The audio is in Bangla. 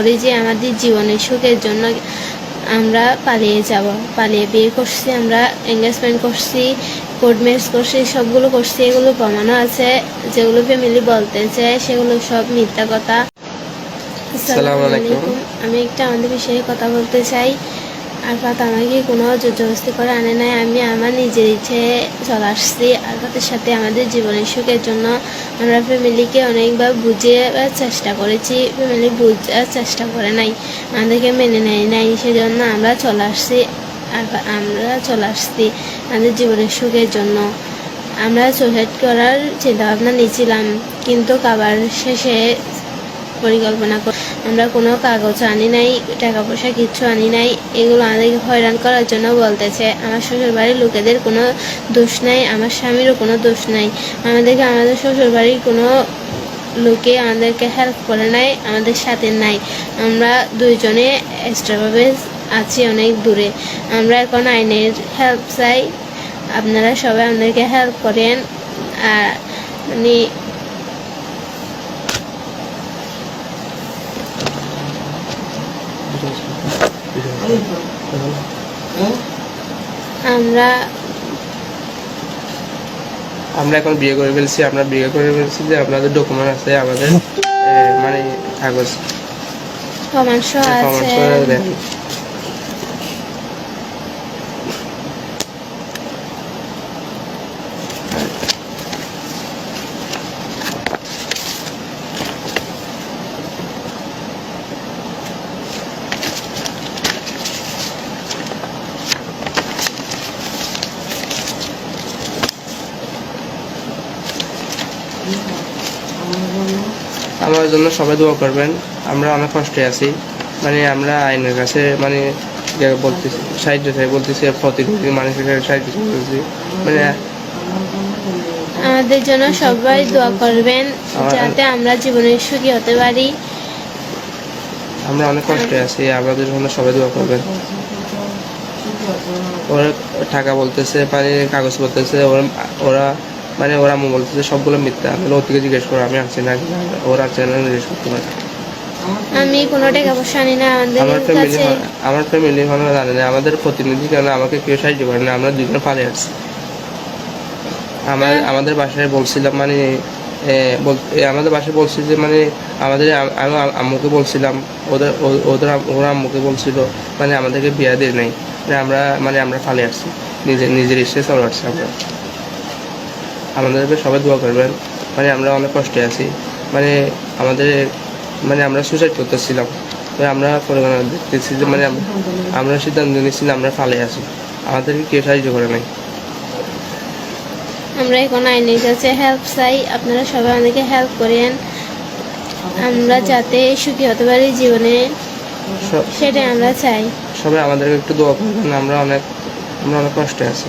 করি যে আমাদের জীবনের সুখের জন্য আমরা পালিয়ে যাব। পালিয়ে বিয়ে করছি আমরা এঙ্গেজমেন্ট করছি কোর্ট ম্যারেজ করছি সবগুলো করছি এগুলো প্রমাণও আছে। যেগুলো ফ্যামিলি বলতে চায় সেগুলো সব মিথ্যা কথা। আসসালামু আলাইকুম। আমি একটা আমাদের বিষয়ে কথা বলতে চাই। আর পাত আমাকে কোনো জোরজবস্তি করে আনে নাই। আমি আমার নিজের ইচ্ছে চলে আসছি আর পাতের সাথে আমাদের জীবনের সুখের জন্য আমরা ফ্যামিলিকে অনেকবার বুঝিয়ে চেষ্টা করেছি। ফ্যামিলি বুঝার চেষ্টা করে নাই আমাদেরকে মেনে নেয় নাই। সেজন্য আমরা চলে আসছি আর আমরা চলে আসছি আমাদের জীবনের সুখের জন্য। আমরা সুসাইড করার চিন্তাভাবনা নিয়েছিলাম, কিন্তু কাবার শেষে পরিকল্পনা কর আমরা কোনো কাগজ আনি নাই টাকা পয়সা কিচ্ছু আনি নাই, এগুলো আমাদেরকে হয়রান করার জন্য বলতেছে। আমার শ্বশুর বাড়ির লোকেদের কোনো দোষ নাই, আমার স্বামীরও কোনো দোষ নাই। আমাদেরকে, আমাদের শ্বশুর বাড়ির কোনো লোকে আমাদেরকে হেল্প করে নাই, আমাদের সাথে নাই। আমরা দুইজনে এক্সট্রাভাবে আছি অনেক দূরে। আমরা এখন আইনের হেল্প চাই। আপনারা সবাই আমাদেরকে হেল্প করেন। আর মানে আমরা আমরা এখন বিয়ে করে ফেলছি আমরা বিয়ে করে ফেলছি যে আপনাদের ডকুমেন্ট আছে আমাদের মানে কাগজ। প্রমাণ প্রমাণ আছে। আমার জন্য সবাই দোয়া করবেন। আমরা অনেক কষ্টে আছি। মানে আমরা আইনের কাছে মানে বলতেছি সাহায্য চাই বলতেছি প্রতিনিধি মানুষের কাছে সাহায্য মানে আমাদের জন্য সবাই দোয়া করবেন যাতে আমরা জীবনে সুখী হতে পারি। আমরা অনেক কষ্টে আছি আমাদের জন্য সবাই দোয়া করবেন। ওরা টাকা বলতেছে মানে কাগজ বলতেছে ওরা ওরা মানে ওরা আম্মু বলতেছে সবগুলো মিথ্যা। আমি লতিকে জিজ্ঞেস করো আমি আনছি না ওরা আনছে না জিজ্ঞেস করতে পারে। আমি কোনো টাকা পয়সা আনি না আমাদের আমার ফ্যামিলি আমার ফ্যামিলি কোনো জানে না। আমাদের প্রতিনিধি কেন আমাকে কেউ সাহায্য করে না? আমরা দুজনে পালিয়ে আসছি আমার হ্যাঁ। আমাদের বাসায় বলছিলাম মানে আমাদের বাসায় বলছি যে মানে আমাদের আমি আম্মুকে বলছিলাম। ওদের ওদের আম- ওরা আম্মুকে বলছিল মানে আমাদেরকে বিয়া দিয়ে নেই। মানে আমরা মানে আমরা পালিয়ে আসছি নিজের নিজের ইচ্ছে চলে আসছি আমরা। আমাদেরকে সবাই দোয়া করবেন। মানে আমরা অনেক কষ্টে আছি। মানে আমাদের মানে আমরা সুসাইড করতেছিলাম। তো আমরা পরিমাণ দেখতেছি যে মানে আমরা সিদ্ধান্ত নিয়েছি আমরা ফালে আছি। আমাদেরকে কেউ সাহায্য করে নাই। আমরা এখন আইনের কাছে হেল্প চাই। আপনারা সবাই আমাদেরকে হেল্প করেন। আমরা যাতে সুখী হতে পারি জীবনে সেটাই আমরা চাই। সবাই আমাদেরকে একটু দোয়া করবেন। আমরা অনেক আমরা অনেক কষ্টে আছি।